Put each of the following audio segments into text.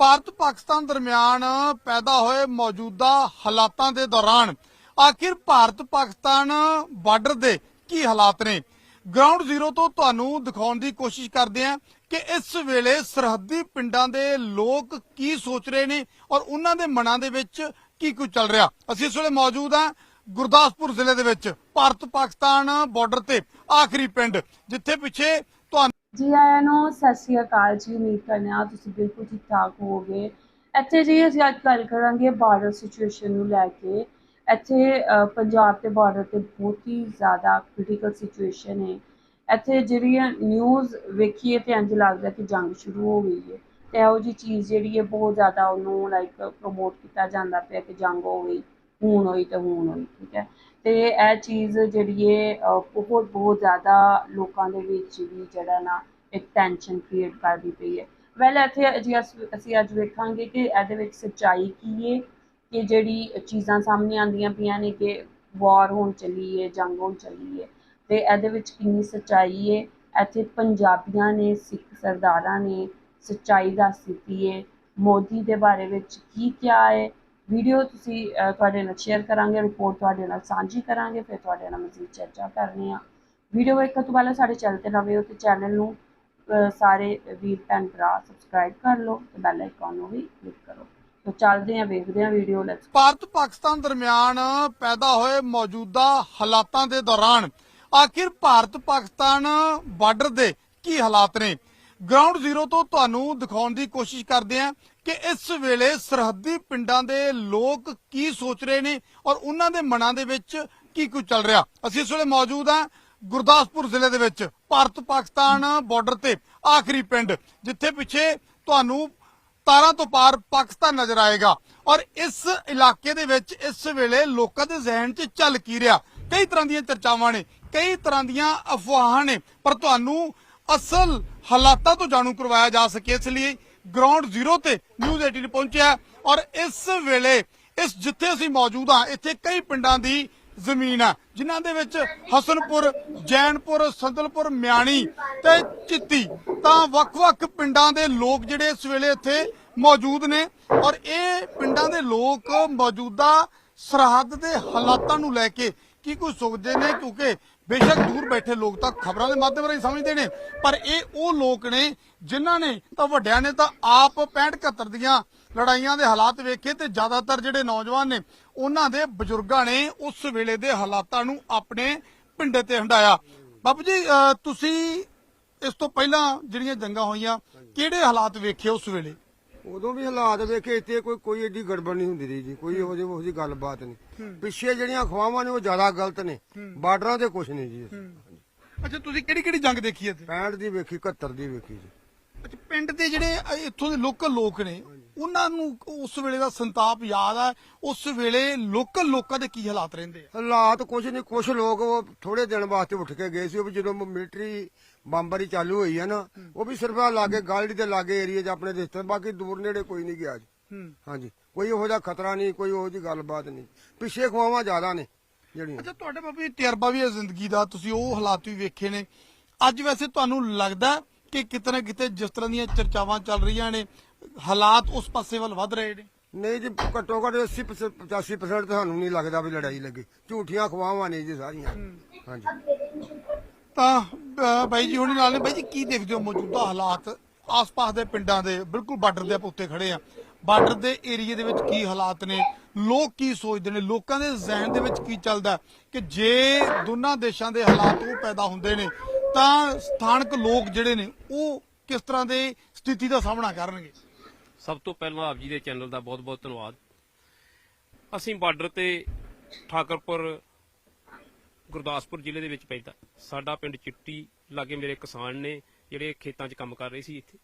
ਭਾਰਤ ਪਾਕਿਸਤਾਨ ਦਰਮਿਆਨ ਪੈਦਾ ਹੋਏ ਮੌਜੂਦਾ ਹਾਲਾਤਾਂ ਦੇ ਦੌਰਾਨ ਆਖਿਰ ਭਾਰਤ ਪਾਕਿਸਤਾਨ ਬਾਰਡਰ ਦੇ ਕੀ ਹਾਲਾਤ ਨੇ? ਗਰਾਊਂਡ ਜ਼ੀਰੋ ਤੋਂ ਤੁਹਾਨੂੰ ਦਿਖਾਉਣ ਦੀ ਕੋਸ਼ਿਸ਼ ਕਰਦੇ ਹਾਂ ਕਿ ਇਸ ਵੇਲੇ ਸਰਹੱਦੀ ਪਿੰਡਾਂ ਦੇ ਲੋਕ ਕੀ ਸੋਚ ਰਹੇ ਨੇ ਔਰ ਉਹਨਾਂ ਦੇ ਮਨਾਂ ਦੇ ਵਿੱਚ ਕੀ ਕੁਝ ਚੱਲ ਰਿਹਾ। ਅਸੀਂ ਇਸ ਵੇਲੇ ਮੌਜੂਦ ਹਾਂ ਗੁਰਦਾਸਪੁਰ ਜ਼ਿਲ੍ਹੇ ਦੇ ਵਿੱਚ, ਭਾਰਤ ਪਾਕਿਸਤਾਨ ਬਾਰਡਰ ਤੇ ਆਖਰੀ ਪਿੰਡ, ਜਿੱਥੇ ਪਿੱਛੇ ਜੀ ਆਇਆਂ ਨੂੰ ਸਤਿ ਸ਼੍ਰੀ ਅਕਾਲ ਜੀ ਉਮੀਦ ਕਰਨੇ ਆ ਤੁਸੀਂ ਬਿਲਕੁਲ ਠੀਕ ਠਾਕ ਹੋਵੋਗੇ। ਇੱਥੇ ਜੀ ਅਸੀਂ ਅੱਜ ਗੱਲ ਕਰਾਂਗੇ ਬਾਰਡਰ ਸਿਚੁਏਸ਼ਨ ਨੂੰ ਲੈ ਕੇ। ਇੱਥੇ ਪੰਜਾਬ ਤੇ ਬਾਰਡਰ ਤੇ ਬਹੁਤ ਹੀ ਜ਼ਿਆਦਾ ਕ੍ਰਿਟੀਕਲ ਸਿਚੁਏਸ਼ਨ ਹੈ ਇੱਥੇ ਜਿਹੜੀ ਨਿਊਜ਼ ਵੇਖੀਏ ਤੇ ਇੰਝ ਲੱਗਦਾ ਕਿ ਜੰਗ ਸ਼ੁਰੂ ਹੋ ਗਈ ਹੈ। ਤੇ ਇਹੋ ਜੀ ਚੀਜ਼ ਜਿਹੜੀ ਹੈ ਬਹੁਤ ਜ਼ਿਆਦਾ ਉਹਨੂੰ ਲਾਈਕ ਪ੍ਰਮੋਟ ਕੀਤਾ ਜਾਂਦਾ ਪਿਆ ਕਿ ਜੰਗ ਹੋ ਗਈ ਹੁਣ ਹੋਈ ਤੇ ਹੁਣ ਹੋਈ ਠੀਕ ਹੈ। ਤੇ ਇਹ ਚੀਜ਼ ਜਿਹੜੀ ਹੈ ਅ, ਬਹੁਤ ਬਹੁਤ ਜ਼ਿਆਦਾ ਲੋਕਾਂ ਦੇ ਵਿੱਚ ਵੀ ਜਿਹੜਾ ਨਾ ਇੱਕ ਟੈਨਸ਼ਨ ਕ੍ਰੀਏਟ ਕਰਦੀ ਪਈ ਹੈ। ਵੈਲ ਇੱਥੇ ਜੀ ਅਸ- ਅਸੀਂ ਅੱਜ ਵੇਖਾਂਗੇ ਕਿ ਇਹਦੇ ਵਿੱਚ ਸੱਚਾਈ ਕੀ ਹੈ ਕਿ ਜਿਹੜੀ ਚੀਜ਼ਾਂ ਸਾਹਮਣੇ ਆਉਂਦੀਆਂ ਪਈਆਂ ਨੇ ਕਿ ਵਾਰ ਹੋਣ ਚੱਲੀ ਹੈ ਜੰਗ ਹੋਣ ਚੱਲੀ ਹੈ ਤੇ ਇਹਦੇ ਵਿੱਚ ਕਿੰਨੀ ਸੱਚਾਈ ਹੈ ਇੱਥੇ ਪੰਜਾਬੀਆਂ ਨੇ, ਸਿੱਖ ਸਰਦਾਰਾਂ ਨੇ ਸੱਚਾਈ ਦੱਸ ਦਿੱਤੀ ਹੈ ਮੋਦੀ ਦੇ ਬਾਰੇ ਵਿੱਚ ਕੀ ਕਿਹਾ ਹੈ ਵੀਡੀਓ ਤੁਸੀਂ ਤੁਹਾਡੇ ਨਾਲ ਸ਼ੇਅਰ ਕਰਾਂਗੇ ਰਿਪੋਰਟ ਤੁਹਾਡੇ ਨਾਲ ਸਾਂਝੀ ਕਰਾਂਗੇ, ਫਿਰ ਤੁਹਾਡੇ ਨਾਲ ਮਜ਼ੀਦ ਚਰਚਾ ਕਰਨੀ ਆ। ਵੀਡੀਓ ਵੇਖਣ ਤੋਂ ਪਹਿਲਾਂ ਸਾਡੇ ਚੈਨਲ ਤੇ ਨਵੇਂ ਹੋ ਤੇ ਚੈਨਲ ਨੂੰ ਸਾਰੇ ਵੀਰ ਭੈਣ ਭਰਾ ਸਬਸਕ੍ਰਾਈਬ ਕਰ ਲਓ ਤੇ ਬੈਲ ਆਈਕਨ ਨੂੰ ਵੀ ਕਲਿੱਕ ਕਰੋ। ਤਾਂ ਚੱਲਦੇ ਹਾਂ, ਵੇਖਦੇ ਹਾਂ ਵੀਡੀਓ ਲੈਟਸ ਭਾਰਤ ਪਾਕਿਸਤਾਨ ਦਰਮਿਆਨ ਪੈਦਾ ਹੋਏ ਮੌਜੂਦਾ ਹਾਲਾਤਾਂ ਦੇ ਦੌਰਾਨ ਆਖਿਰ ਭਾਰਤ ਪਾਕਿਸਤਾਨ ਬਾਰਡਰ ਦੇ ਕੀ ਹਾਲਾਤ ਨੇ? ਗਰਾਊਂਡ ਜ਼ੀਰੋ ਤੋਂ ਤੁਹਾਨੂੰ ਦਿਖਾਉਣ ਦੀ ਕੋਸ਼ਿਸ਼ ਕਰਦੇ ਆ ਕਿ ਇਸ ਵੇਲੇ ਸਰਹੱਦੀ ਪਿੰਡਾਂ ਦੇ ਲੋਕ ਕੀ ਸੋਚ ਰਹੇ ਨੇ ਔਰ ਉਹਨਾਂ ਦੇ ਮਨਾਂ ਦੇ ਵਿੱਚ ਕੀ ਕੁਝ ਚੱਲ ਰਿਹਾ। ਅਸੀਂ ਇਸ ਵੇਲੇ ਮੌਜੂਦ ਹਾਂ ਗੁਰਦਾਸਪੁਰ ਜ਼ਿਲ੍ਹੇ ਦੇ ਵਿੱਚ, ਭਾਰਤ ਪਾਕਿਸਤਾਨ ਬਾਰਡਰ ਤੇ ਆਖਰੀ ਪਿੰਡ, ਜਿੱਥੇ ਪਿੱਛੇ ਤੁਹਾਨੂੰ ਤਾਰਾਂ ਤੋਂ ਪਾਰ ਪਾਕਿਸਤਾਨ ਨਜ਼ਰ ਆਏਗਾ। ਔਰ ਇਸ ਇਲਾਕੇ ਦੇ ਵਿੱਚ ਇਸ ਵੇਲੇ ਲੋਕਾਂ ਦੇ ਜ਼ਿਹਨ 'ਚ ਚੱਲ ਕੀ ਰਿਹਾ? ਕਈ ਤਰ੍ਹਾਂ ਦੀਆਂ ਚਰਚਾਵਾਂ ਨੇ, ਕਈ ਤਰ੍ਹਾਂ ਦੀਆਂ ਅਫਵਾਹਾਂ ਨੇ, ਪਰ ਤੁਹਾਨੂੰ ਅਸਲ ਹਾਲਾਤਾਂ ਤੋਂ ਜਾਣੂ ਕਰਵਾਇਆ ਜਾ ਸਕੇ। ਇਸ ਲਈ ਗਰਾਊਂਡ ਜ਼ੀਰੋ ਤੇ ਨਿਊਜ਼ 18 ਪਹੁੰਚਿਆ। ਔਰ ਇਸ ਵੇਲੇ, ਇਸ ਜਿੱਥੇ ਅਸੀਂ ਮੌਜੂਦ ਹਾਂ, ਇੱਥੇ ਕਈ ਪਿੰਡਾਂ ਦੀ ਜ਼ਮੀਨ ਆ, ਜਿਨ੍ਹਾਂ ਦੇ ਵਿੱਚ ਹਸਨਪੁਰ, ਜੈਨਪੁਰ, ਸੰਦਲਪੁਰ, ਮਿਆਣੀ ਤੇ ਚਿੱਤੀ। ਤਾਂ ਵੱਖ-ਵੱਖ ਪਿੰਡਾਂ ਦੇ ਲੋਕ ਜਿਹੜੇ ਇਸ ਵੇਲੇ ਇੱਥੇ ਮੌਜੂਦ ਨੇ ਔਰ ਇਹ ਪਿੰਡਾਂ ਦੇ ਲੋਕ ਮੌਜੂਦਾ ਸਰਹੱਦ ਦੇ ਹਾਲਾਤਾਂ ਨੂੰ ਲੈ ਕੇ ਕੀ ਕੁਝ ਸੋਚਦੇ ਨੇ, ਕਿਉਂਕਿ ਬੇਸ਼ੱਕ ਦੂਰ ਬੈਠੇ ਲੋਕ ਤਾਂ ਖਬਰਾਂ ਦੇ ਮਾਧਿਅਮ ਰਾਹੀਂ ਸਮਝਦੇ ਨੇ। ਪਰ ਇਹ ਉਹ ਲੋਕ ਨੇ ਜਿਨ੍ਹਾਂ ਨੇ ਤਾਂ ਵੱਡਿਆਂ ਨੇ ਤਾਂ ਆਪ 65 71 ਦੀਆਂ ਲੜਾਈਆਂ ਦੇ ਹਾਲਾਤ ਵੇਖੇ ਤੇ ਜ਼ਿਆਦਾਤਰ ਜਿਹੜੇ ਨੌਜਵਾਨ ਨੇ ਉਹਨਾਂ ਦੇ ਬਜ਼ੁਰਗਾਂ ਨੇ ਉਸ ਵੇਲੇ ਦੇ ਹਾਲਾਤਾਂ ਨੂੰ ਆਪਣੇ ਪਿੰਡੇ ਤੇ ਹੰਡਾਇਆ। ਬਾਬੂ ਜੀ ਤੁਸੀਂ ਇਸ ਤੋਂ ਪਹਿਲਾਂ ਜਿਹੜੀਆਂ ਜੰਗਾਂ ਹੋਈਆਂ ਕਿਹੜੇ ਹਾਲਾਤ ਵੇਖੇ ਉਸ ਵੇਲੇ? ਉਦੋਂ ਵੀ ਹਾਲਾਤ ਵੇਖੇ ਇੱਥੇ ਕੋਈ ਕੋਈ ਏਡੀ ਗੜਬੜ ਨਹੀਂ ਹੁੰਦੀ ਰਹੀ ਜੀ ਕੋਈ ਇਹੋ ਜਿਹੀ ਉਹੋ ਜਿਹੀ ਗੱਲਬਾਤ ਨਹੀਂ। ਪਿੱਛੇ ਜਿਹੜੀਆਂ ਅਖਵਾਵਾਂ ਨੇ ਉਹ ਜ਼ਿਆਦਾ ਗਲਤ ਨੇ ਬਾਰਡਰਾਂ ਤੇ ਕੁਝ ਨਹੀਂ ਜੀ। ਅੱਛਾ ਤੁਸੀਂ ਕਿਹੜੀ ਕਿਹੜੀ ਜੰਗ ਦੇਖੀ ਇੱਥੇ? 65 ਦੀ ਵੇਖੀ 71 ਦੀ ਵੇਖੀ ਜੀ। ਅੱਛਾ ਪਿੰਡ ਦੇ ਜਿਹੜੇ ਇੱਥੋਂ ਦੇ ਲੋਕਲ ਲੋਕ ਨੇ ਉਹਨਾਂ ਨੂੰ ਉਸ ਵੇਲੇ ਦਾ ਸੰਤਾਪ ਯਾਦ ਆ ਉਸ ਵੇਲੇ ਲੋਕਲ ਲੋਕਾਂ ਦੇ ਕੀ ਹਾਲਾਤ ਰਹਿੰਦੇ ਆ? ਹਾਲਾਤ ਕੁਝ ਨਹੀਂ ਕੁਝ ਲੋਕ ਉਹ ਥੋੜੇ ਦਿਨ ਵਾਸਤੇ ਉੱਠ ਕੇ ਗਏ ਸੀ ਉਹ ਜਦੋਂ ਮਿਲਟਰੀ ਬੰਬਾਰੀ ਚਾਲੂ ਹੋਈ ਹੈ ਨਾ ਉਹ ਵੀ ਸਿਰਫ ਆ ਲਾਗੇ ਗਾਲੜੀ ਦੇ ਲਾਗੇ ਏਰੀਆ 'ਚ ਆਪਣੇ ਰਿਸ਼ਤੇ ਬਾਕੀ ਦੂਰ ਨੇੜੇ ਕੋਈ ਨਹੀਂ ਗਿਆ ਜੀ ਹਾਂਜੀ ਕੋਈ ਉਹੋ ਜਿਹਾ ਖਤਰਾ ਨਹੀਂ ਕੋਈ ਉਹੋ ਜਿਹੀ ਗੱਲਬਾਤ ਨਹੀਂ ਪਿੱਛੇ ਖਵਾਵਾਂ ਜ਼ਿਆਦਾ ਨੇ ਜਿਹੜੀਆਂ। ਅੱਛਾ ਤੁਹਾਡੇ ਬਾਬੇ ਤਜਰਬਾ ਵੀ ਹੈ ਜ਼ਿੰਦਗੀ ਦਾ ਤੁਸੀਂ ਉਹ ਹਾਲਾਤ ਵੀ ਵੇਖੇ ਨੇ। ਅੱਜ ਵੈਸੇ ਤੁਹਾਨੂੰ ਲੱਗਦਾ ਕਿ ਕਿਤੇ ਨਾ ਕਿਤੇ ਜਿਸ ਤਰ੍ਹਾਂ ਦੀਆਂ ਚਰਚਾਵਾਂ ਚੱਲ ਰਹੀਆਂ ਨੇ ਹਾਲਾਤ ਉਸ ਪਾਸੇ ਵੱਲ ਵੱਧ ਰਹੇ ਨੇ? ਨਹੀਂ ਜੀ ਘੱਟੋ ਘੱਟ 80 85% ਤੁਹਾਨੂੰ ਨਹੀਂ ਲੱਗਦਾ ਵੀ ਲੜਾਈ ਲੱਗੀ। ਝੂਠੀਆਂ ਖਵਾਵਾਂ ਨੇ ਜੀ ਸਾਰੀਆਂ। ਹਾਂਜੀ। ਤਾਂ ਬਾਈ ਜੀ ਹੁਣੀ ਨਾਲ ਨੇ ਬਾਈ ਜੀ ਕੀ ਦੇਖਦੇ ਹੋ ਮੌਜੂਦਾ ਹਾਲਾਤ? ਆਸ-ਪਾਸ ਦੇ ਪਿੰਡਾਂ ਦੇ ਬਿਲਕੁਲ ਬਾਰਡਰ ਦੇ ਆਪਾਂ ਉੱਤੇ ਖੜੇ ਆ ਬਾਰਡਰ ਦੇ ਏਰੀਏ ਦੇ ਵਿੱਚ ਕੀ ਹਾਲਾਤ ਨੇ? ਲੋਕ ਕੀ ਸੋਚਦੇ ਨੇ? ਲੋਕਾਂ ਦੇ ਜ਼ਿਹਨ ਦੇ ਵਿੱਚ ਕੀ ਚੱਲਦਾ ਕਿ ਜੇ ਦੋਨਾਂ ਦੇਸ਼ਾਂ ਦੇ ਹਾਲਾਤ ਉਹ ਪੈਦਾ ਹੁੰਦੇ ਨੇ ਤਾਂ ਸਥਾਨਕ ਲੋਕ ਜਿਹੜੇ ਨੇ ਉਹ ਕਿਸ ਤਰ੍ਹਾਂ ਦੇ ਸਥਿਤੀ ਦਾ ਸਾਹਮਣਾ ਕਰਨਗੇ? ਸਭ ਤੋਂ ਪਹਿਲਾਂ ਆਪ ਜੀ ਦੇ ਚੈਨਲ ਦਾ ਬਹੁਤ-ਬਹੁਤ ਧੰਨਵਾਦ। ਅਸੀਂ ਬਾਰਡਰ ਤੇ ਠਾਕਰਪੁਰ, ਗੁਰਦਾਸਪੁਰ ਜ਼ਿਲ੍ਹੇ ਦੇ ਵਿੱਚ ਪੈਂਦਾ ਸਾਡਾ ਪਿੰਡ ਚਿੱਟੀ ਲਾਗੇ ਮੇਰੇ ਕਿਸਾਨ ਨੇ ਜਿਹੜੇ ਖੇਤਾਂ 'ਚ ਕੰਮ ਕਰ ਰਹੇ ਸੀ ਇੱਥੇ,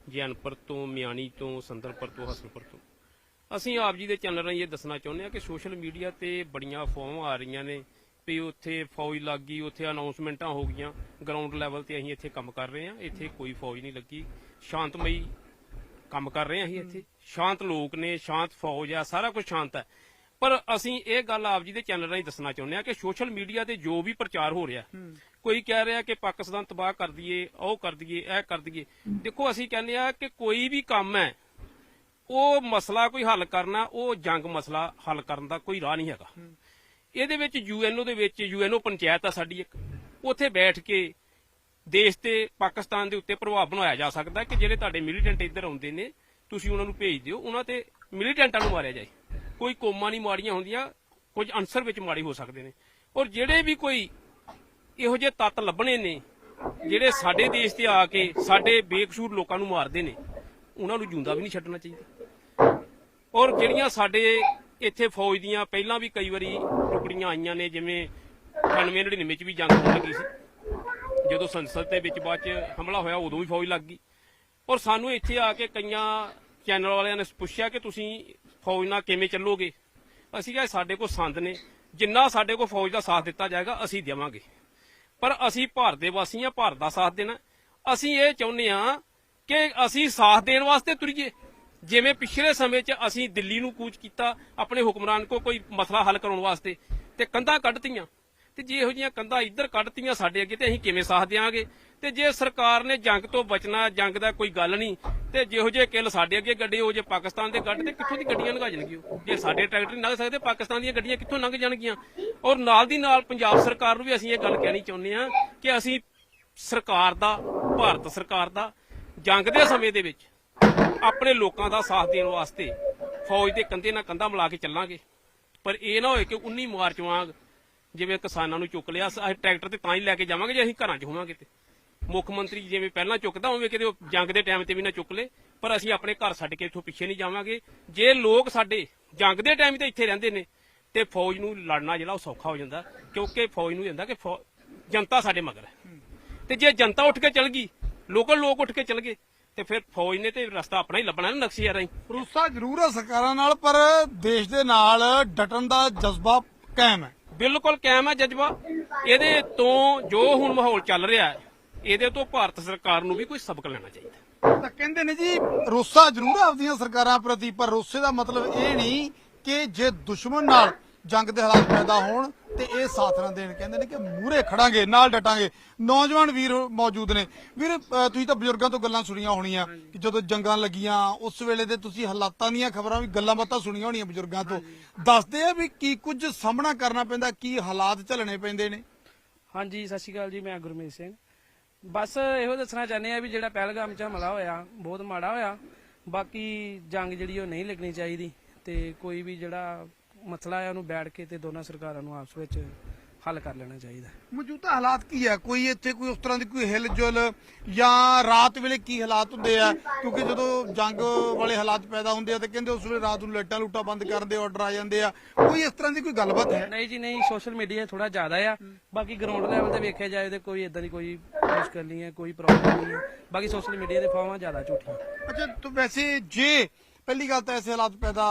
ਜੈਨਪੁਰ ਤੋਂ, ਮਿਆਣੀ ਤੋਂ, ਸੰਦਰਪੁਰ ਤੋਂ, ਹਸਨਪੁਰ ਤੋਂ। ਅਸੀਂ ਆਪ ਜੀ ਦੇ ਚੈਨਲ ਰਾਹੀਂ ਇਹ ਦੱਸਣਾ ਚਾਹੁੰਦੇ ਹਾਂ ਕਿ ਸੋਸ਼ਲ ਮੀਡੀਆ ਤੇ ਬੜੀਆਂ ਅਫਵਾਹਾਂ ਆ ਰਹੀਆਂ ਨੇ ਵੀ ਉੱਥੇ ਫੌਜ ਲੱਗ ਗਈ, ਉੱਥੇ ਅਨਾਉਂਸਮੈਂਟਾਂ ਹੋ ਗਈਆਂ, ਗਰਾਊਂਡ ਲੈਵਲ ਤੇ ਅਸੀਂ ਇੱਥੇ ਕੰਮ ਕਰ ਰਹੇ ਹਾਂ, ਇੱਥੇ ਕੋਈ ਫੌਜ ਨਹੀਂ ਲੱਗੀ। ਸ਼ਾਂਤਮਈ ਕੰਮ ਕਰ ਰਹੇ ਹਾਂ ਅਸੀਂ ਇੱਥੇ। ਸ਼ਾਂਤ ਲੋਕ ਨੇ ਸ਼ਾਂਤ ਫੌਜ ਆ ਸਾਰਾ ਕੁਝ ਸ਼ਾਂਤ ਹੈ ਪਰ ਅਸੀਂ ਇਹ ਗੱਲ ਆਪ ਜੀ ਦੇ ਚੈਨਲ ਰਾਹੀਂ ਦੱਸਣਾ ਚਾਹੁੰਦੇ ਹਾਂ ਕਿ ਸੋਸ਼ਲ ਮੀਡੀਆ ਤੇ ਜੋ ਵੀ ਪ੍ਰਚਾਰ ਹੋ ਰਿਹਾ ਕੋਈ ਕਹਿ ਰਿਹਾ ਕਿ ਪਾਕਿਸਤਾਨ ਤਬਾਹ ਕਰ ਦਈਏ ਉਹ ਕਰ ਦਈਏ ਇਹ ਕਰ ਦਈਏ। ਦੇਖੋ ਅਸੀਂ ਕਹਿੰਦੇ ਆ ਕਿ ਕੋਈ ਵੀ ਕੰਮ ਹੈ ਉਹ ਮਸਲਾ ਕੋਈ ਹੱਲ ਕਰਨਾ ਉਹ ਜੰਗ ਮਸਲਾ ਹੱਲ ਕਰਨ ਦਾ ਕੋਈ ਰਾਹ ਨਹੀਂ ਹੈਗਾ। ਇਹਦੇ ਵਿੱਚ ਯੂਐਨਓ ਦੇ ਵਿੱਚ ਯੂਐਨਓ ਪੰਚਾਇਤ ਆ ਸਾਡੀ ਇੱਕ। ਉੱਥੇ ਬੈਠ ਕੇ ਦੇਸ਼ ਤੇ ਪਾਕਿਸਤਾਨ ਦੇ ਉੱਤੇ ਪ੍ਰਭਾਵ ਬਣਾਇਆ ਜਾ ਸਕਦਾ ਕਿ ਜਿਹੜੇ ਤੁਹਾਡੇ ਮਿਲੀਟੈਂਟ ਇੱਧਰ ਆਉਂਦੇ ਨੇ, ਤੁਸੀਂ ਉਹਨਾਂ ਨੂੰ ਭੇਜ ਦਿਓ। ਉਹਨਾਂ ਤੇ ਮਿਲੀਟੈਂਟਾਂ ਨੂੰ ਮਾਰਿਆ ਜਾਏ। ਕੋਈ ਕੋਮਾਂ ਨਹੀਂ ਮਾਰੀਆਂ ਹੁੰਦੀਆਂ, ਕੁਝ ਅਨਸਰ ਵਿੱਚ ਮਾੜੇ ਹੋ ਸਕਦੇ ਨੇ। ਔਰ ਜਿਹੜੇ ਵੀ ਕੋਈ ਇਹੋ ਜਿਹੇ ਤੱਤ ਲੱਭਣੇ ਨੇ, ਜਿਹੜੇ ਸਾਡੇ ਦੇਸ਼ ਤੇ ਆ ਕੇ ਸਾਡੇ ਬੇਕਸੂਰ ਲੋਕਾਂ ਨੂੰ ਮਾਰਦੇ ਨੇ, ਉਹਨਾਂ ਨੂੰ ਜਿਉਂਦਾ ਵੀ ਨਹੀਂ ਛੱਡਣਾ ਚਾਹੀਦਾ। ਔਰ ਜਿਹੜੀਆਂ ਸਾਡੇ ਇੱਥੇ ਫੌਜ ਦੀਆਂ ਪਹਿਲਾਂ ਵੀ ਕਈ ਵਾਰੀ ਟੁਕੜੀਆਂ ਆਈਆਂ ਨੇ, ਜਿਵੇਂ 98 99 ਵਿੱਚ ਵੀ ਜੰਗ ਹੋਣ ਲੱਗੀ ਸੀ। ਜਦੋਂ ਸੰਸਦ ਦੇ ਵਿੱਚ ਬਾਅਦ ਚ ਹਮਲਾ ਹੋਇਆ, ਉਦੋਂ ਵੀ ਫੌਜ ਲੱਗ ਗਈ। ਔਰ ਸਾਨੂੰ ਇੱਥੇ ਆ ਕੇ ਕਈਆਂ ਚੈਨਲ ਵਾਲਿਆਂ ਨੇ ਪੁੱਛਿਆ ਕਿ ਤੁਸੀਂ ਫੌਜ ਨਾਲ ਕਿਵੇਂ ਚੱਲੋਗੇ? ਅਸੀਂ ਕਿਹਾ, ਸਾਡੇ ਕੋਲ ਸੰਦ ਨੇ। ਜਿੰਨਾ ਸਾਡੇ ਕੋਲ ਫੌਜ ਦਾ ਸਾਥ ਦਿੱਤਾ ਜਾਏਗਾ, ਅਸੀਂ ਦੇਵਾਂਗੇ। ਪਰ ਅਸੀਂ ਭਾਰਤ ਦੇ ਵਾਸੀ ਹਾਂ ਭਾਰਤ ਦਾ ਸਾਥ ਦੇਣਾ। ਅਸੀਂ ਇਹ ਚਾਹੁੰਦੇ ਹਾਂ ਕਿ ਅਸੀਂ ਸਾਥ ਦੇਣ ਵਾਸਤੇ ਤੁਰੀਏ। ਜਿਵੇਂ ਪਿਛਲੇ ਸਮੇਂ 'ਚ ਅਸੀਂ ਦਿੱਲੀ ਨੂੰ ਕੂਚ ਕੀਤਾ, ਆਪਣੇ ਹੁਕਮਰਾਨ ਕੋ ਕੋਈ ਮਸਲਾ ਹੱਲ ਕਰਾਉਣ ਵਾਸਤੇ, ਤੇ ਕੰਧਾਂ ਕੱਢਤੀਆਂ। ਤੇ ਜੇ ਇਹੋ ਜਿਹੀਆਂ ਕੰਧਾਂ ਇੱਧਰ ਕੱਢਤੀਆਂ ਸਾਡੇ ਅੱਗੇ ਤੇ ਅਸੀਂ ਕਿਵੇਂ ਸਾਥ ਦੇਵਾਂਗੇ ਤੇ ਜੇ ਸਰਕਾਰ ਨੇ ਜੰਗ ਤੋਂ ਬਚਣਾ, ਜੰਗ ਦਾ ਕੋਈ ਗੱਲ ਨਹੀਂ, ਤੇ ਜਿਹੋ ਜਿਹੇ ਕਿੱਲ ਸਾਡੇ ਅੱਗੇ ਗੱਡੇ ਹੋ ਜੇ ਪਾਕਿਸਤਾਨ ਦੇ ਗੱਡ ਤੇ ਕਿੱਥੋਂ ਦੀ ਗੱਡੀਆਂ ਲੰਘਾ ਜਾਣਗੀਆਂ? ਉਹ? ਜੇ ਸਾਡੇ ਟਰੈਕਟਰ ਨਹੀਂ ਲੰਘ ਸਕਦੇ, ਪਾਕਿਸਤਾਨ ਦੀਆਂ ਗੱਡੀਆਂ ਕਿੱਥੋਂ ਲੰਘ ਜਾਣਗੀਆਂ? ਔਰ ਨਾਲ ਦੀ ਨਾਲ ਪੰਜਾਬ ਸਰਕਾਰ ਨੂੰ ਵੀ ਅਸੀਂ ਇਹ ਗੱਲ ਕਹਿਣੀ ਚਾਹੁੰਦੇ ਹਾਂ ਕਿ ਅਸੀਂ ਸਰਕਾਰ ਦਾ, ਭਾਰਤ ਸਰਕਾਰ ਦਾ, ਜੰਗ ਦੇ ਸਮੇਂ ਦੇ ਵਿੱਚ ਆਪਣੇ ਲੋਕਾਂ ਦਾ ਸਾਥ ਦੇਣ ਵਾਸਤੇ ਫੌਜ ਦੇ ਕੰਧੇ ਨਾਲ ਕੰਧਾ ਮਿਲਾ ਕੇ ਚੱਲਾਂਗੇ। ਪਰ ਇਹ ਨਾ ਹੋਏ ਕਿ 19 ਮਾਰਚ ਵਾਂਗ ਜਿਵੇਂ ਕਿਸਾਨਾਂ ਨੂੰ ਚੁੱਕ ਲਿਆ, ਅਸੀਂ ਟਰੈਕਟਰ ਤੇ ਤਾਂ ਹੀ ਲੈ ਕੇ ਜਾਵਾਂਗੇ ਜੇ ਅਸੀਂ ਘਰਾਂ 'ਚ ਹੋਵਾਂਗੇ ਤੇ। ਮੁੱਖ ਮੰਤਰੀ ਜਿਵੇਂ ਪਹਿਲਾਂ ਚੁੱਕਦਾ, ਉਵੇਂ ਕਿਤੇ ਉਹ ਜੰਗ ਦੇ ਟਾਈਮ ਤੇ ਵੀ ਨਾ ਚੁੱਕ ਲੇ, ਪਰ ਅਸੀਂ ਆਪਣੇ ਘਰ ਛੱਡ ਕੇ ਇੱਥੋਂ ਪਿੱਛੇ ਨਹੀਂ ਜਾਵਾਂਗੇ। ਜੇ ਲੋਕ ਸਾਡੇ ਜੰਗ ਦੇ ਟਾਈਮ ਤੇ ਇੱਥੇ ਰਹਿੰਦੇ ਨੇ, ਤੇ ਫੌਜ ਨੂੰ ਲੜਨਾ ਜਿਹੜਾ ਉਹ ਸੌਖਾ ਹੋ ਜਾਂਦਾ, ਕਿਉਂਕਿ ਫੌਜ ਨੂੰ ਜਾਂਦਾ ਕਿ ਫੌ- ਜਨਤਾ ਸਾਡੇ ਮਗਰ ਹੈ। ਤੇ ਜੇ ਜਨਤਾ ਉੱਠ ਕੇ ਚਲ ਗਈ, ਲੋਕਲ ਲੋਕ ਉੱਠ ਕੇ ਚਲ ਗਏ, ਤੇ ਫਿਰ ਫੌਜ ਨੇ ਤੇ ਰਸਤਾ ਆਪਣਾ ਹੀ ਲੱਭਣਾ ਨਾ ਨਕਸ਼ੇ ਰਾਹੀਂ ਰੂਸਾ ਜ਼ਰੂਰ ਹੈ ਸਰਕਾਰਾਂ ਨਾਲ, ਪਰ ਦੇਸ਼ ਦੇ ਨਾਲ ਡਟਣ ਦਾ ਜਜ਼ਬਾ ਕਾਇਮ ਹੈ। ਬਿਲਕੁਲ ਕਾਇਮ ਹੈ ਜਜ਼ਬਾ। ਇਹਦੇ ਤੋਂ ਜੋ ਹੁਣ ਮਾਹੌਲ ਚੱਲ ਰਿਹਾ ਹੈ, ਇਹਦੇ ਤੋਂ ਭਾਰਤ ਸਰਕਾਰ ਨੂੰ ਵੀ ਕੋਈ ਸਬਕ ਲੈਣਾ ਚਾਹੀਦਾ। ਤਾਂ ਕਹਿੰਦੇ ਨੇ ਜੀ, ਰੋਸਾ ਜ਼ਰੂਰ ਆਪਦੀਆਂ ਸਰਕਾਰਾਂ ਪ੍ਰਤੀ, ਪਰ ਰੋਸੇ ਦਾ ਮਤਲਬ ਇਹ ਨਹੀਂ ਕਿ ਜੇ ਦੁਸ਼ਮਣ ਨਾਲ ਜੰਗ ਦੇ ਹਾਲਾਤ ਪੈਦਾ ਹੋਣ ਤੇ ਇਹ ਸਾਥ ਨਾ ਦੇਣ। ਕਹਿੰਦੇ ਨੇ ਕਿ ਮੂਹਰੇ ਖੜਾਂਗੇ, ਨਾਲ ਡਟਾਂਗੇ। ਨੌਜਵਾਨ ਵੀਰ ਮੌਜੂਦ ਨੇ। ਵੀਰ ਤੁਸੀਂ ਤਾਂ ਬਜ਼ੁਰਗਾਂ ਤੋਂ ਗੱਲਾਂ ਸੁਣੀਆਂ ਹੋਣੀਆਂ ਕਿ ਜਦੋਂ ਜੰਗਾਂ ਲੱਗੀਆਂ, ਉਸ ਵੇਲੇ ਦੇ ਤੁਸੀਂ ਹਾਲਾਤਾਂ ਦੀਆਂ ਖਬਰਾਂ ਵੀ ਗੱਲਾਂ ਬਾਤਾਂ ਸੁਣੀਆਂ ਹੋਣੀਆਂ ਬਜ਼ੁਰਗਾਂ ਤੋਂ। ਦੱਸਦੇ ਆ ਵੀ ਕੀ ਕੁਝ ਸਾਹਮਣਾ ਕਰਨਾ ਪੈਂਦਾ, ਕੀ ਹਾਲਾਤ ਝੱਲਣੇ ਪੈਂਦੇ ਨੇ? ਹਾਂਜੀ, ਸਤਿ ਸ਼੍ਰੀ ਅਕਾਲ ਜੀ, ਮੈਂ ਗੁਰਮੀਤ ਸਿੰਘ। ਬਸ ਇਹੋ ਦੱਸਣਾ ਚਾਹੁੰਦੇ ਆ ਵੀ ਜਿਹੜਾ ਪਹਿਲਗਾਮ ਚ ਹਮਲਾ ਹੋਇਆ, ਬਹੁਤ ਮਾੜਾ ਹੋਇਆ। ਬਾਕੀ ਜੰਗ ਜਿਹੜੀ ਉਹ ਨਹੀਂ ਲੱਗਣੀ ਚਾਹੀਦੀ ਤੇ ਕੋਈ ਵੀ ਜਿਹੜਾ ਮਸਲਾ ਹੈ ਉਹਨੂੰ ਬੈਠ ਕੇ ਤੇ ਦੋਨਾਂ ਸਰਕਾਰਾਂ ਨੂੰ ਆਪਸ ਵਿੱਚ ਹੱਲ ਕਰ ਲੈਣਾ ਚਾਹੀਦਾ ਮੌਜੂਦਾ ਹਾਲਾਤ ਕੀ ਹੈ? ਕੋਈ ਇੱਥੇ ਕੋਈ ਉਸ ਤਰ੍ਹਾਂ ਦੀ ਕੋਈ ਹਿਲਜੁਲ ਜਾਂ ਰਾਤ ਵੇਲੇ ਕੀ ਹਾਲਾਤ ਹੁੰਦੇ ਆ? ਕਿਉਂਕਿ ਜਦੋਂ ਜੰਗ ਵਾਲੇ ਹਾਲਾਤ ਪੈਦਾ ਹੁੰਦੇ ਆ ਤੇ ਕਹਿੰਦੇ ਉਸ ਵੇਲੇ ਰਾਤ ਨੂੰ ਲਾਈਟਾਂ ਲੂਟਾਂ ਬੰਦ ਕਰਨ ਦੇ ਆਰਡਰ ਆ ਜਾਂਦੇ ਆ। ਕੋਈ ਇਸ ਤਰ੍ਹਾਂ ਦੀ ਕੋਈ ਗੱਲਬਾਤ ਹੈ? ਨਹੀਂ ਜੀ ਨਹੀਂ ਸੋਸ਼ਲ ਮੀਡੀਆ ਥੋੜਾ ਜ਼ਿਆਦਾ ਆ। ਬਾਕੀ ਗਰਾਊਂਡ ਲੈਵਲ ਤੇ ਵੇਖਿਆ ਜਾਏ ਤੇ ਕੋਈ ਇਦਾਂ ਦੀ ਕੋਈ ਮੁਸ਼ਕਲ ਨਹੀਂ ਹੈ ਕੋਈ ਪ੍ਰੋਬਲਮ ਨਹੀਂ ਹੈ। ਬਾਕੀ ਸੋਸ਼ਲ ਮੀਡੀਆ ਦੇ ਫਾਵਾਂ ਜ਼ਿਆਦਾ ਝੂਠੀਆਂ। ਅੱਛਾ ਤਾਂ ਵੈਸੇ ਜੇ ਪਹਿਲੀ ਗੱਲ ਤਾਂ ਐਸੇ ਹਾਲਾਤ ਪੈਦਾ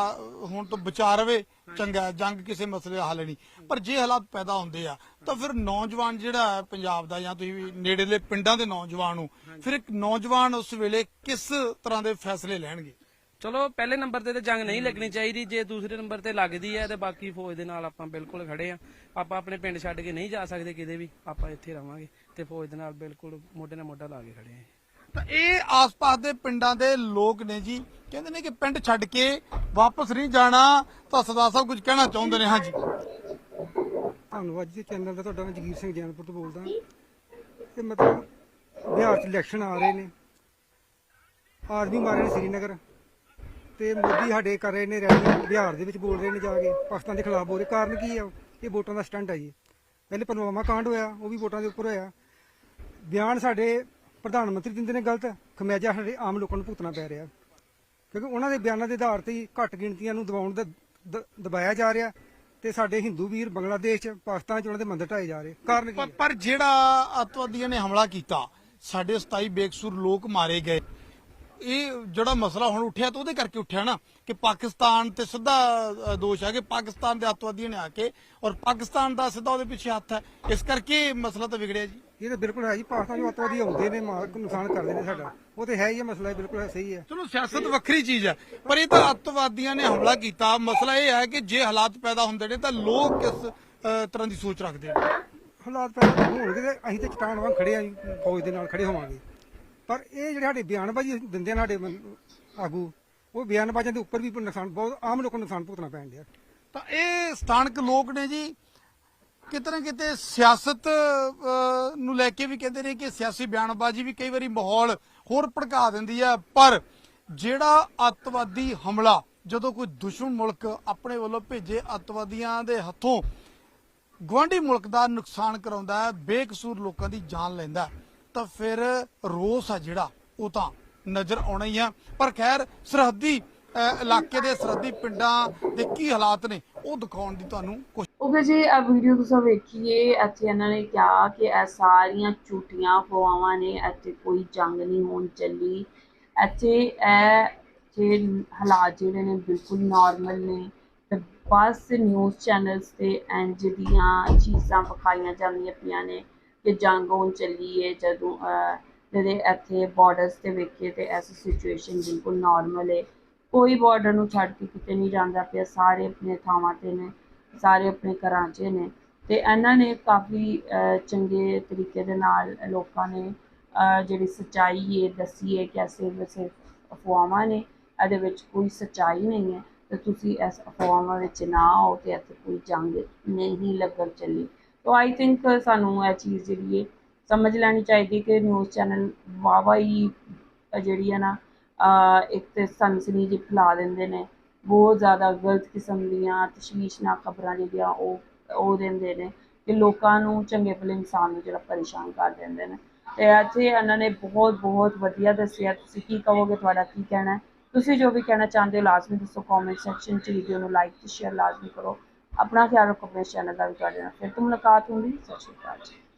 ਹੋਣ ਤੋਂ ਬਚਾ ਰਵੇ ਚੰਗਾ ਹੈ, ਜੰਗ ਕਿਸੇ ਮਸਲੇ ਦਾ ਹੱਲ ਨਹੀਂ। ਪਰ ਜੇ ਹਾਲਾਤ ਪੈਦਾ ਹੁੰਦੇ ਆ ਤਾਂ ਫਿਰ ਨੌਜਵਾਨ ਜਿਹੜਾ ਹੈ ਪੰਜਾਬ ਦਾ ਜਾਂ ਤੁਸੀਂ ਵੀ ਨੇੜੇਲੇ ਪਿੰਡਾਂ ਦੇ ਨੌਜਵਾਨ ਨੂੰ ਫਿਰ ਇੱਕ ਨੌਜਵਾਨ ਉਸ ਵੇਲੇ ਕਿਸ ਤਰ੍ਹਾਂ ਦੇ ਫੈਸਲੇ ਲੈਣਗੇ? ਚਲੋ ਪਹਿਲੇ ਨੰਬਰ ਤੇ ਤੇ ਜੰਗ ਨਹੀਂ ਲੱਗਣੀ ਚਾਹੀਦੀ ਜੇ ਦੂਸਰੇ ਨੰਬਰ ਤੇ ਲੱਗਦੀ ਹੈ ਤੇ ਬਾਕੀ ਫੌਜ ਦੇ ਨਾਲ ਆਪਾਂ ਬਿਲਕੁਲ ਖੜੇ ਆ ਆਪਾਂ ਆਪਣੇ ਪਿੰਡ ਛੱਡ ਕੇ ਨਹੀਂ ਜਾ ਸਕਦੇ ਕਿਤੇ ਵੀ ਆਪਾਂ ਇੱਥੇ ਰਵਾਂਗੇ ਤੇ ਫੌਜ ਦੇ ਨਾਲ ਬਿਲਕੁਲ ਮੋਢੇ ਨਾਲ ਮੋਢਾ ਲਾ ਕੇ ਖੜੇ ਆ ਤਾਂ ਇਹ ਆਸ-ਪਾਸ ਦੇ ਪਿੰਡਾਂ ਦੇ ਲੋਕ ਨੇ ਜੀ। ਕਹਿੰਦੇ ਨੇ ਕਿ ਪਿੰਡ ਛੱਡ ਕੇ ਵਾਪਸ ਨਹੀਂ ਜਾਣਾ, ਤਾਂ ਸਦਾ ਸਭ ਕੁਝ ਕਹਿਣਾ ਚਾਹੁੰਦੇ ਨੇ? ਹਾਂਜੀ। ਧੰਨਵਾਦ ਜੀ, ਚੈਨਲ ਦਾ ਤੁਹਾਡਾ ਮੈਂ ਜਗੀਰ ਸਿੰਘ ਜੈਨਪੁਰ ਤੋਂ ਬੋਲਦਾ। ਤੇ ਮਤਲਬ ਬਿਹਾਰ 'ਚ ਇਲੈਕਸ਼ਨ ਆ ਰਹੇ ਨੇ। ਆਰਮੀ ਮਾਰੇ ਨੇ ਸ੍ਰੀਨਗਰ। ਤੇ ਮੋਦੀ ਸਾਡੇ ਕਰ ਰਹੇ ਨੇ ਰੈਲੀ, ਬਿਹਾਰ ਦੇ ਵਿੱਚ ਬੋਲ ਰਹੇ ਨੇ ਜਾ ਕੇ। ਪਾਕਿਸਤਾਨ ਦੇ ਖਿਲਾਫ ਬੋਲ ਰਹੇ। ਕਾਰਨ ਕੀ ਆ? ਇਹ ਵੋਟਾਂ ਦਾ ਸਟੰਟ ਆ ਜੀ। ਪਹਿਲੇ ਪਨਵਾਮਾ ਕਾਂਡ ਹੋਇਆ, ਉਹ ਵੀ ਵੋਟਾਂ ਦੇ ਉੱਪਰ ਹੋਇਆ। ਬਿਆਨ ਸਾਡੇ ਪ੍ਰਧਾਨ ਮੰਤਰੀ ਦਿੰਦੇ ਨੇ ਗਲਤ ਖਮਿਆਜਾ ਸਾਡੇ ਆਮ ਲੋਕਾਂ ਨੂੰ ਭੁਗਤਣਾ ਪੈ ਰਿਹਾ। ਕਿਉਂਕਿ ਉਹਨਾਂ ਦੇ ਬਿਆਨਾਂ ਦੇ ਆਧਾਰ ਤੇ ਹੀ ਘੱਟ ਗਿਣਤੀਆਂ ਨੂੰ ਦਬਾਉਣ ਦਾ ਦਬਾਇਆ ਜਾ ਰਿਹਾ ਤੇ ਸਾਡੇ ਹਿੰਦੂ ਵੀਰ ਬੰਗਲਾਦੇਸ਼ ਚ ਪਾਕਿਸਤਾਨ ਚ ਉਹਨਾਂ ਦੇ ਮੰਦਰ ਢਾਏ ਜਾ ਰਹੇ। ਕਾਰਨ ਕੀ ਪਰ- ਜਿਹੜਾ ਅੱਤਵਾਦੀਆਂ ਨੇ ਹਮਲਾ ਕੀਤਾ ਸਾਡੇ 27 ਬੇਕਸੂਰ ਲੋਕ ਮਾਰੇ ਗਏ। ਇਹ ਜਿਹੜਾ ਮਸਲਾ ਹੁਣ ਉੱਠਿਆ ਤਾਂ ਉਹਦੇ ਕਰਕੇ ਉੱਠਿਆ ਨਾ ਕਿ ਪਾਕਿਸਤਾਨ ਤੇ ਸਿੱਧਾ ਦੋਸ਼ ਹੈ ਕਿ ਪਾਕਿਸਤਾਨ ਦੇ ਅੱਤਵਾਦੀਆਂ ਨੇ ਆ ਕੇ ਔਰ ਪਾਕਿਸਤਾਨ ਦਾ ਸਿੱਧਾ ਉਹਦੇ ਪਿੱਛੇ ਹੱਥ ਹੈ। ਇਸ ਕਰਕੇ ਮਸਲਾ ਤਾਂ ਵਿਗੜਿਆ ਜੀ। ਇਹ ਤਾਂ ਬਿਲਕੁਲ ਹੈ ਜੀ ਪਾਕਿਸਤਾਨ ਅੱਤਵਾਦੀ ਆਉਂਦੇ ਨੇ ਮਾਰ ਕੇ ਨੁਕਸਾਨ ਕਰਦੇ ਨੇ ਸਾਡਾ। ਉਹ ਤੇ ਹੈ ਹੀ ਇਹ ਮਸਲਾ ਇਹ ਬਿਲਕੁਲ ਸਹੀ ਹੈ। ਚਲੋ ਸਿਆਸਤ ਵੱਖਰੀ ਚੀਜ਼ ਹੈ ਪਰ ਇਹ ਤਾਂ ਅੱਤਵਾਦੀਆਂ ਨੇ ਹਮਲਾ ਕੀਤਾ। ਮਸਲਾ ਇਹ ਹੈ ਕਿ ਜੇ ਹਾਲਾਤ ਪੈਦਾ ਹੁੰਦੇ ਨੇ ਤਾਂ ਲੋਕ ਕਿਸ ਤਰ੍ਹਾਂ ਦੀ ਸੋਚ ਰੱਖਦੇ ਨੇ? ਹਾਲਾਤ ਪੈਦਾ ਹੋਣਗੇ ਤੇ ਅਸੀਂ ਤੇ ਚਟਾਨ ਵਾਂਗ ਖੜੇ ਆਂ ਜੀ ਫੌਜ ਦੇ ਨਾਲ ਖੜੇ ਹੋਵਾਂਗੇ। ਪਰ ਇਹ ਜਿਹੜੇ ਸਾਡੇ ਬਿਆਨਬਾਜ਼ੀ ਦਿੰਦੇ ਨੇ ਸਾਡੇ ਮਨ- ਆਗੂ ਉਹ ਬਿਆਨਬਾਜ਼ਾਂ ਦੇ ਉੱਪਰ ਵੀ ਨੁਕਸਾਨ ਬਹੁਤ ਆਮ ਲੋਕਾਂ ਨੂੰ ਨੁਕਸਾਨ ਭੁਗਤਣਾ ਪੈਣ ਡਿਆ। ਤਾਂ ਇਹ ਸਥਾਨਕ ਲੋਕ ਨੇ ਜੀ ਕਿਤੇ ਨਾ ਕਿਤੇ ਸਿਆਸਤ ਨੂੰ ਲੈ ਕੇ ਵੀ ਕਹਿੰਦੇ ਨੇ ਕਿ ਸਿਆਸੀ ਬਿਆਨਬਾਜ਼ੀ ਵੀ ਕਈ ਵਾਰੀ ਮਾਹੌਲ ਹੋਰ ਭੜਕਾ ਦਿੰਦੀ ਹੈ ਪਰ ਜਿਹੜਾ ਅੱਤਵਾਦੀ ਹਮਲਾ, ਜਦੋਂ ਕੋਈ ਦੁਸ਼ਮਣ ਮੁਲਕ ਆਪਣੇ ਵੱਲੋਂ ਭੇਜੇ ਅੱਤਵਾਦੀਆਂ ਦੇ ਹੱਥੋਂ ਗਵਾਂਢੀ ਮੁਲਕ ਦਾ ਨੁਕਸਾਨ ਕਰਾਉਂਦਾ ਹੈ, ਬੇਕਸੂਰ ਲੋਕਾਂ ਦੀ ਜਾਨ ਲੈਂਦਾ ਤਾਂ ਫਿਰ ਰੋਸ ਆ ਜਿਹੜਾ, ਉਹ ਤਾਂ ਨਜ਼ਰ ਆਉਣਾ ਹੀ ਆ। ਪਰ ਖੈਰ, ਸਰਹੱਦੀ ਇਲਾਕੇ ਦੇ ਸਰਹੱਦੀ ਪਿੰਡਾਂ ਦੇ ਕੀ ਹਾਲਾਤ ਨੇ, ਉਹ ਦਿਖਾਉਣ ਦੀ ਤੁਹਾਨੂੰ ਕੋਸ਼ਿਸ਼ ਓਕੇ ਜੀ ਇਹ ਵੀਡੀਓ ਤੁਸੀਂ ਵੇਖੀਏ, ਇੱਥੇ ਇਹਨਾਂ ਨੇ ਕਿਹਾ ਕਿ ਇਹ ਸਾਰੀਆਂ ਝੂਠੀਆਂ ਅਫਵਾਹਾਂ ਨੇ, ਇੱਥੇ ਕੋਈ ਜੰਗ ਨਹੀਂ ਹੋਣ ਚੱਲੀ। ਇੱਥੇ ਇਹ ਜੇ ਹਾਲਾਤ ਜਿਹੜੇ ਨੇ ਬਿਲਕੁਲ ਨਾਰਮਲ ਨੇ, ਤੇ ਬਸ ਨਿਊਜ਼ ਚੈਨਲਸ ਤੇ ਇੰਜ ਦੀਆਂ ਚੀਜ਼ਾਂ ਵਿਖਾਈਆਂ ਜਾਂਦੀਆਂ ਪਈਆਂ ਨੇ ਕਿ ਜੰਗ ਹੋਣ ਚੱਲੀ ਹੈ ਜਦੋਂ ਜਿਹੜੇ ਇੱਥੇ ਬਾਰਡਰਸ ਤੇ ਵੇਖੀਏ ਤੇ ਐਸੀ ਸਿਚੁਏਸ਼ਨ ਬਿਲਕੁਲ ਨਾਰਮਲ ਹੈ ਕੋਈ ਬਾਰਡਰ ਨੂੰ ਛੱਡ ਕੇ ਕਿਤੇ ਨਹੀਂ ਜਾਂਦਾ ਪਿਆ, ਸਾਰੇ ਆਪਣੇ ਥਾਵਾਂ ਤੇ ਨੇ। ਸਾਰੇ ਆਪਣੇ ਘਰਾਂ 'ਚ ਨੇ। ਤੇ ਇਹਨਾਂ ਨੇ ਕਾਫੀ ਚੰਗੇ ਤਰੀਕੇ ਦੇ ਨਾਲ ਲੋਕਾਂ ਨੇ ਜਿਹੜੀ ਸੱਚਾਈ ਹੈ ਦੱਸੀ ਹੈ ਕਿ ਐਸੇ ਵੈਸੇ ਅਫਵਾਹਾਂ ਨੇ, ਇਹਦੇ ਵਿੱਚ ਕੋਈ ਸੱਚਾਈ ਨਹੀਂ ਹੈ। ਤੇ ਤੁਸੀਂ ਇਸ ਅਫਵਾਹਾਂ ਵਿੱਚ ਨਾ ਆਓ ਤੇ ਇੱਥੇ ਕੋਈ ਜੰਗ ਨਹੀਂ ਲੱਗਣ ਚੱਲੀ। ਤੋ ਆਈ ਥਿੰਕ ਸਾਨੂੰ ਇਹ ਚੀਜ਼ ਜਿਹੜੀ ਹੈ ਸਮਝ ਲੈਣੀ ਚਾਹੀਦੀ ਕਿ ਨਿਊਜ਼ ਚੈਨਲ ਵਾਵਾ ਹੀ ਜਿਹੜੀ ਹੈ ਨਾ ਇੱਕ ਤੇ ਸਨਸਨੀ ਜੀ ਫੈਲਾ ਦਿੰਦੇ ਨੇ। ਬਹੁਤ ਜ਼ਿਆਦਾ ਗਲਤ ਕਿਸਮ ਦੀਆਂ ਤਸ਼ਵੀਸ਼ਨਾਕ ਖਬਰਾਂ ਜਿਹੜੀਆਂ ਉਹ ਉਹ ਦਿੰਦੇ ਨੇ ਕਿ ਲੋਕਾਂ ਨੂੰ ਚੰਗੇ ਭਲੇ ਇਨਸਾਨ ਨੂੰ ਜਿਹੜਾ ਪਰੇਸ਼ਾਨ ਕਰ ਦਿੰਦੇ ਨੇ। ਤੇ ਇੱਥੇ ਇਹਨਾਂ ਨੇ ਬਹੁਤ ਬਹੁਤ ਵਧੀਆ ਦੱਸਿਆ। ਤੁਸੀਂ ਕੀ ਕਹੋਗੇ, ਤੁਹਾਡਾ ਕੀ ਕਹਿਣਾ? ਤੁਸੀਂ ਜੋ ਵੀ ਕਹਿਣਾ ਚਾਹੁੰਦੇ ਹੋ, ਲਾਜ਼ਮੀ ਦੱਸੋ ਕਮੈਂਟ ਸੈਕਸ਼ਨ 'ਚ, ਵੀਡੀਓ ਨੂੰ ਲਾਈਕ ਤੇ ਸ਼ੇਅਰ ਲਾਜ਼ਮੀ ਕਰੋ। ਆਪਣਾ ਖਿਆਲ ਰੱਖੋ, ਆਪਣੇ ਚੈਨਲ ਦਾ ਵੀ ਤੁਹਾਡੇ ਨਾਲ ਫਿਰ ਤੋਂ ਮੁਲਾਕਾਤ ਹੋਊਗੀ ਸਤਿ ਸ਼੍ਰੀ ਅਕਾਲ ਜੀ।